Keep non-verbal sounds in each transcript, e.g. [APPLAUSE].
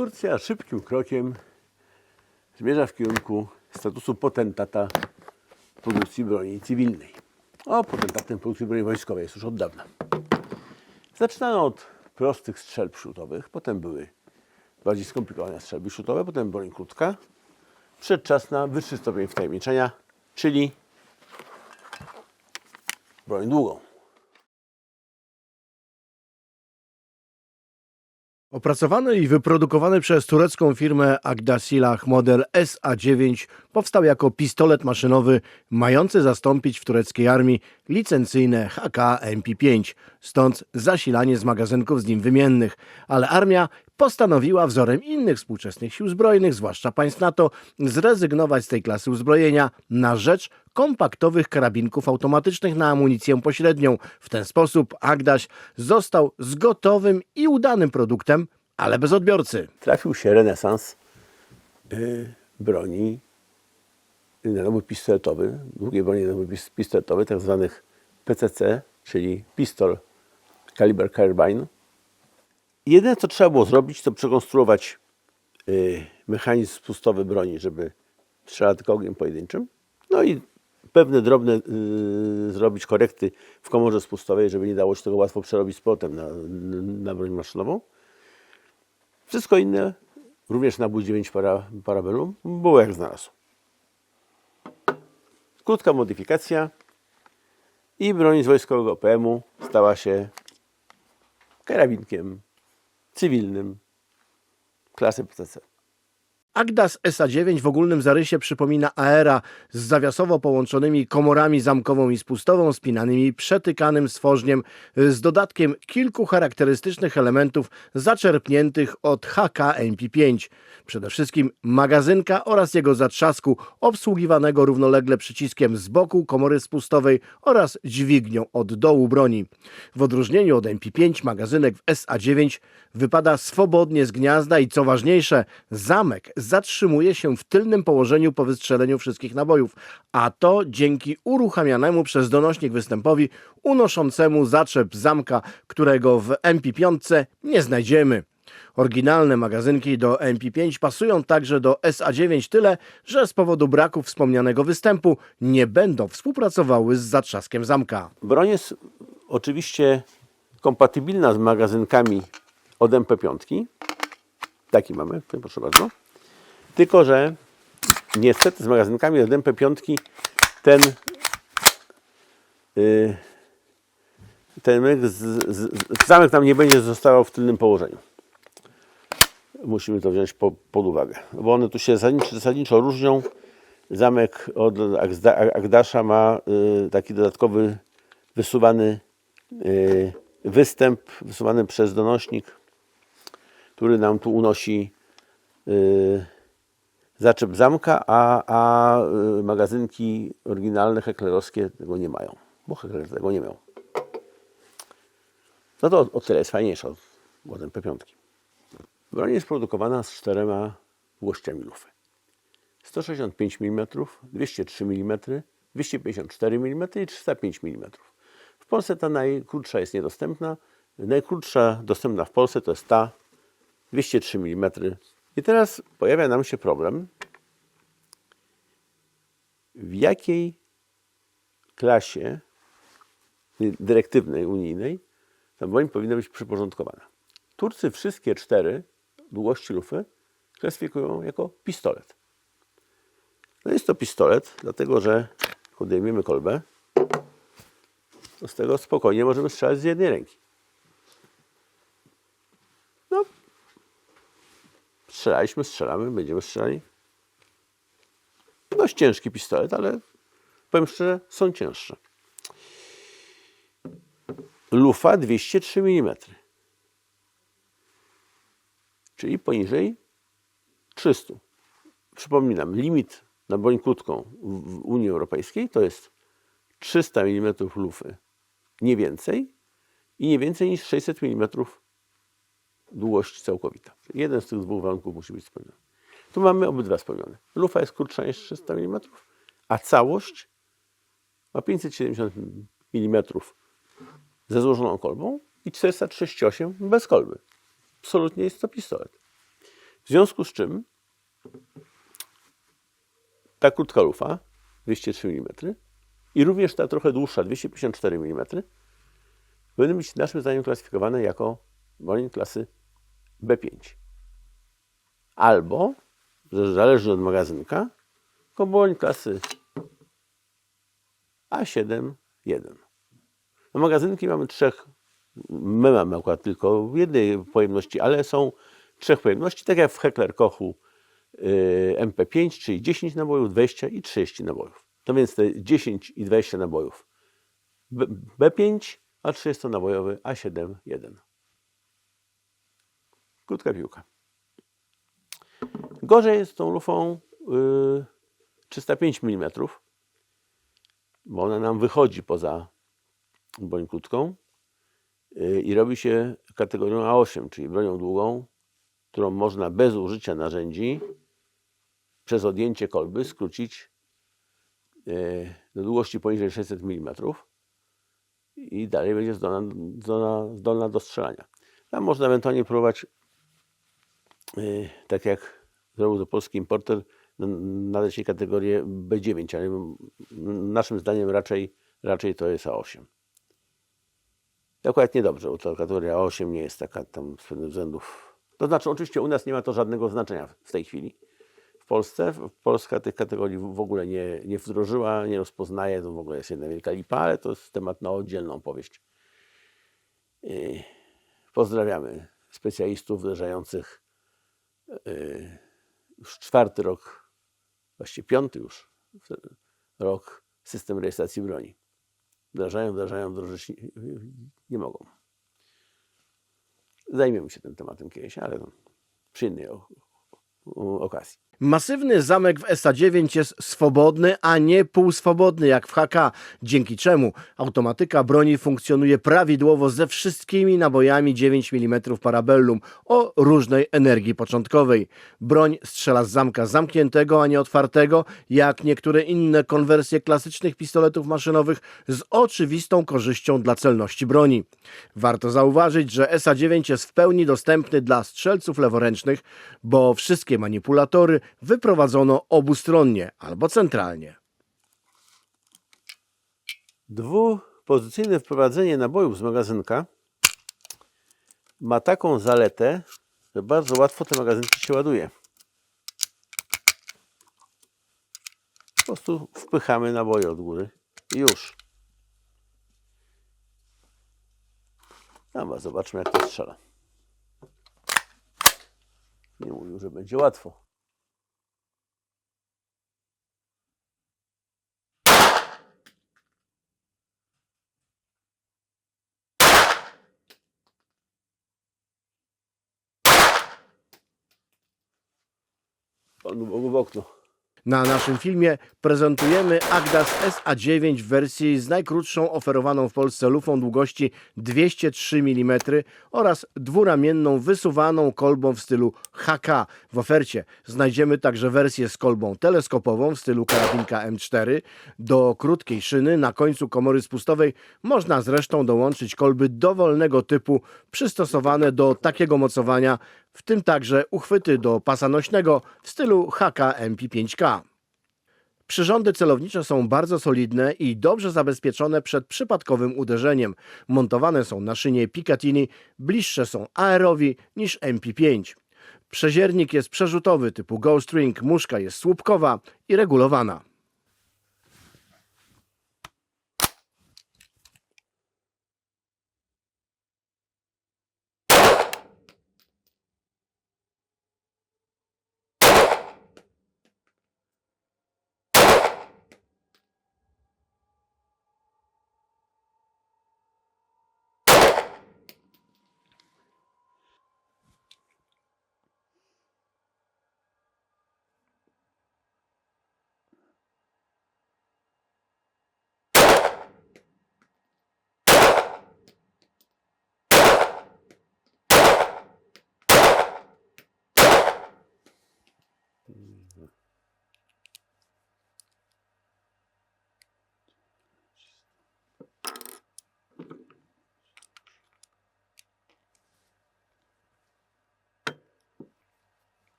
Turcja szybkim krokiem zmierza w kierunku statusu potentata produkcji broni cywilnej. O, potentatem produkcji broni wojskowej jest już od dawna. Zaczynano od prostych strzelb śrutowych, potem były bardziej skomplikowane strzelby śrutowe, potem broń krótka. Przyszedł czas na wyższy stopień wtajemniczenia, czyli broń długą. Opracowany i wyprodukowany przez turecką firmę Agda Silah model SA-9 powstał jako pistolet maszynowy mający zastąpić w tureckiej armii licencyjne HK MP5, stąd zasilanie z magazynków z nim wymiennych. Ale armia postanowiła wzorem innych współczesnych sił zbrojnych, zwłaszcza państw NATO, zrezygnować z tej klasy uzbrojenia na rzecz kompaktowych karabinków automatycznych na amunicję pośrednią. W ten sposób Agdaś został z gotowym i udanym produktem, ale bez odbiorcy. trafił się renesans y, broni na nabój pistoletowy, długiej broni na pistoletowy, tak zwanych PCC, czyli pistol Caliber Carbine. Jedyne, co trzeba było zrobić, to przekonstruować y, mechanizm spustowy broni, żeby strzelać tylko ogniem pojedynczym. No i pewne drobne y, zrobić korekty w komorze spustowej, żeby nie dało się tego łatwo przerobić z powrotem na, na broń maszynową. Wszystko inne, również nabój 9 para, parabellum, było jak znalazł. Krótka modyfikacja i broń z wojskowego PM-u stała się karabinkiem cywilnym klasy PCC. Agdas SA-9 w ogólnym zarysie przypomina Aera z zawiasowo połączonymi komorami zamkową i spustową, spinanymi przetykanym stworzniem z dodatkiem kilku charakterystycznych elementów zaczerpniętych od HK MP5. Przede wszystkim magazynka oraz jego zatrzasku obsługiwanego równolegle przyciskiem z boku komory spustowej oraz dźwignią od dołu broni. W odróżnieniu od MP5 magazynek w SA-9 wypada swobodnie z gniazda i co ważniejsze, zamek zatrzymuje się w tylnym położeniu po wystrzeleniu wszystkich nabojów, a to dzięki uruchamianemu przez donośnik występowi unoszącemu zaczep zamka, którego w MP5 nie znajdziemy. Oryginalne magazynki do MP5 pasują także do SA9 tyle, że z powodu braku wspomnianego występu nie będą współpracowały z zatrzaskiem zamka. Broń jest oczywiście kompatybilna z magazynkami od MP5. Taki mamy, proszę bardzo. Tylko, że niestety z magazynkami od MP5 ten y, ten myk z, z, zamek nam nie będzie zostawał w tylnym położeniu. Musimy to wziąć po, pod uwagę, bo one tu się zasadniczo, zasadniczo różnią. Zamek od Agda- Agdasza ma y, taki dodatkowy wysuwany y, występ, wysuwany przez donośnik, który nam tu unosi y, zaczep zamka, a, a y, magazynki oryginalne heklerowskie tego nie mają, bo Heckler tego nie miał. No to o, tyle jest fajniejsza od, od MP5. Broń jest produkowana z czterema długościami lufy. 165 mm, 203 mm, 254 mm i 305 mm. W Polsce ta najkrótsza jest niedostępna. Najkrótsza dostępna w Polsce to jest ta 203 mm. I teraz pojawia nam się problem, w jakiej klasie dyrektywnej unijnej ta broń powinna być przyporządkowana. Turcy wszystkie cztery długości lufy klasyfikują jako pistolet. No jest to pistolet, dlatego że odejmiemy kolbę, to z tego spokojnie możemy strzelać z jednej ręki. Strzelaliśmy, strzelamy, będziemy strzelali. Dość ciężki pistolet, ale powiem szczerze, są cięższe. Lufa 203 mm, czyli poniżej 300. Przypominam, limit na broń krótką w Unii Europejskiej to jest 300 mm lufy, nie więcej i nie więcej niż 600 mm długość całkowita. Jeden z tych dwóch warunków musi być spełniony. Tu mamy obydwa spełnione. Lufa jest krótsza niż 300 mm, a całość ma 570 mm ze złożoną kolbą i 438 bez kolby. Absolutnie jest to pistolet. związku z czym ta krótka lufa 203 mm i również ta trochę dłuższa 254 mm powinny być naszym zdaniem klasyfikowane jako broń klasy B5. Albo, zależy od magazynka, jako broń klasy A7-1. No magazynki mamy trzech, my mamy akurat tylko jednej pojemności, ale są trzech pojemności, tak jak w Heckler Kochu y, MP5, czyli 10 nabojów, 20 i 30 nabojów. To więc te 10 i 20 nabojów B, B5, a 30 nabojowy A7-1. Krótka piłka. Gorzej jest z tą lufą y, 305 mm, bo ona nam wychodzi poza broń krótką y, i robi się kategorią A8, czyli bronią długą, którą można bez użycia narzędzi przez odjęcie kolby skrócić y, do długości poniżej 600 mm i dalej będzie zdolna, zdolna, zdolna do strzelania. Tam można ewentualnie próbować, tak jak zrobił to polski importer, n- nadać jej kategorię B9, ale naszym zdaniem raczej, raczej to jest A8. I Akurat niedobrze, bo ta kategoria A8 nie jest taka tam z pewnych względów. To znaczy, oczywiście u nas nie ma to żadnego znaczenia w tej chwili. W Polsce, Polska tych kategorii w ogóle nie, nie wdrożyła, nie rozpoznaje, to w ogóle jest jedna wielka lipa, ale to jest temat na oddzielną opowieść. Yy, Pozdrawiamy specjalistów wdrażających już czwarty rok, właściwie piąty już rok system rejestracji broni. Wdrażają, wdrażają, wdrożyć nie, nie mogą. Zajmiemy się tym tematem kiedyś, ale no, przy innej okazji. Masywny zamek w SA9 jest swobodny, a nie półswobodny jak w HK, dzięki czemu automatyka broni funkcjonuje prawidłowo ze wszystkimi nabojami 9 mm parabellum o różnej energii początkowej. Broń strzela z zamka zamkniętego, a nie otwartego, jak niektóre inne konwersje klasycznych pistoletów maszynowych z oczywistą korzyścią dla celności broni. Warto zauważyć, że SA9 jest w pełni dostępny dla strzelców leworęcznych, bo wszystkie manipulatory wyprowadzono obustronnie albo centralnie. Dwupozycyjne wprowadzenie nabojów z magazynka ma taką zaletę, że bardzo łatwo te magazynki się ładuje. Po prostu wpychamy naboje od góry i już. Dobra, zobaczmy jak to strzela. Nie mówił, że będzie łatwo. Пану Богу в окно. Na naszym filmie prezentujemy Agdas SA9 w wersji z najkrótszą oferowaną w Polsce lufą długości 203 mm oraz dwuramienną wysuwaną kolbą w stylu HK. W ofercie znajdziemy także wersję z kolbą teleskopową w stylu karabinka M4. Do krótkiej szyny na końcu komory spustowej można zresztą dołączyć kolby dowolnego typu przystosowane do takiego mocowania, w tym także uchwyty do pasa nośnego w stylu HK MP5K. Przyrządy celownicze są bardzo solidne i dobrze zabezpieczone przed przypadkowym uderzeniem. Montowane są na szynie Picatinny, bliższe są AR-owi niż MP5. Przeziernik jest przerzutowy typu Ghost Ring, muszka jest słupkowa i regulowana.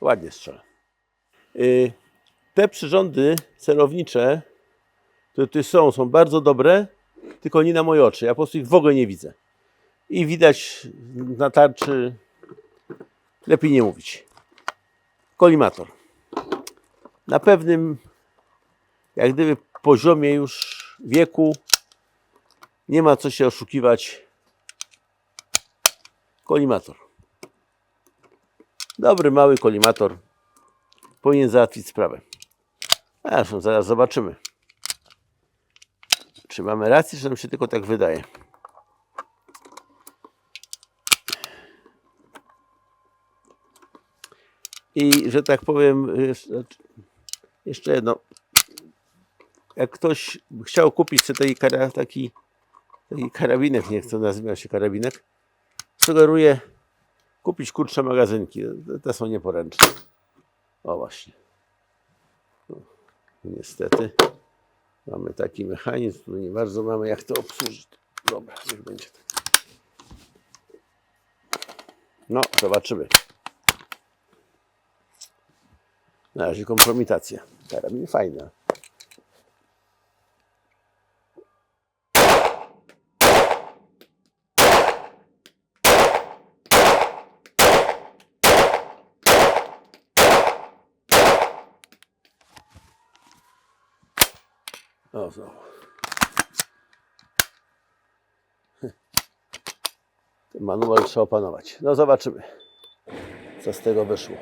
Ładnie strzela. Y, Te przyrządy celownicze, które tu są, są bardzo dobre, tylko nie na moje oczy. Ja po prostu ich w ogóle nie widzę. I widać na tarczy, lepiej nie mówić. Kolimator. Na pewnym, jak gdyby poziomie już wieku, nie ma co się oszukiwać. Kolimator. Dobry, mały kolimator powinien załatwić sprawę. A zaraz zobaczymy. Czy mamy rację, czy nam się tylko tak wydaje? I że tak powiem, jeszcze- jeszcze jedno. Jak ktoś chciał kupić sobie taki, taki, taki karabinek, nie chcę nazywać się karabinek, sugeruję kupić kurcze magazynki. Te są nieporęczne. O właśnie. No, niestety mamy taki mechanizm, tu nie bardzo mamy jak to obsłużyć. Dobra, niech będzie tak. No, zobaczymy. Na razie kompromitacja. Karabin fajna. O, znowu. Ten manual trzeba opanować. No zobaczymy, co z tego wyszło.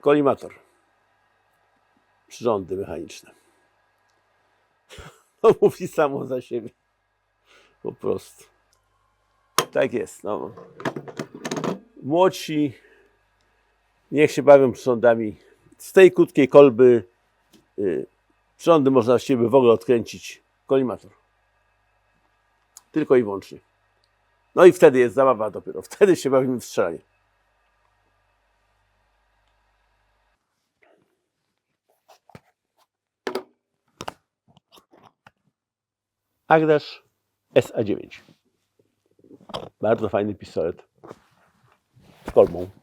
Kolimator. Przyrządy mechaniczne. [LAUGHS] No mówi samo za siebie. Po prostu. Tak jest. No. Młodsi niech się bawią przyrządami. Z tej krótkiej kolby y, przyrządy można z siebie w ogóle odkręcić. Kolimator. Tylko i wyłącznie. No i wtedy jest zabawa dopiero. Wtedy się bawimy w strzelanie. Agdasz SA9. Bardzo fajny pistolet. Z kolbą.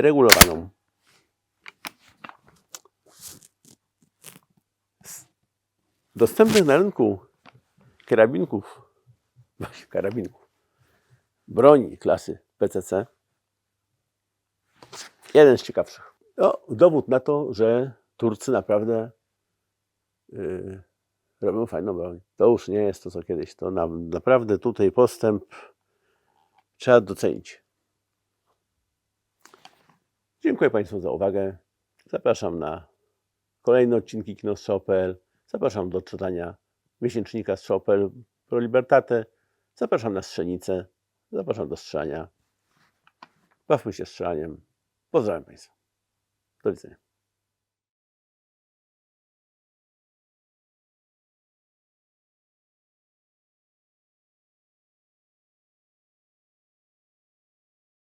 Regulowaną. Dostępnych na rynku karabinków, [LAUGHS] karabinków, broni klasy PCC, jeden z ciekawszych. No, dowód na to, że Turcy naprawdę yy, robią fajną broń. To już nie jest to, co kiedyś. To na, naprawdę tutaj postęp trzeba docenić. Dziękuję Państwu za uwagę. Zapraszam na kolejne odcinki kinostrzał.pl. Zapraszam do czytania miesięcznika strzał.pl Pro Libertate. Zapraszam na strzelnicę. Zapraszam do strzelania. Bawmy się strzelaniem. Pozdrawiam Państwa. Do widzenia.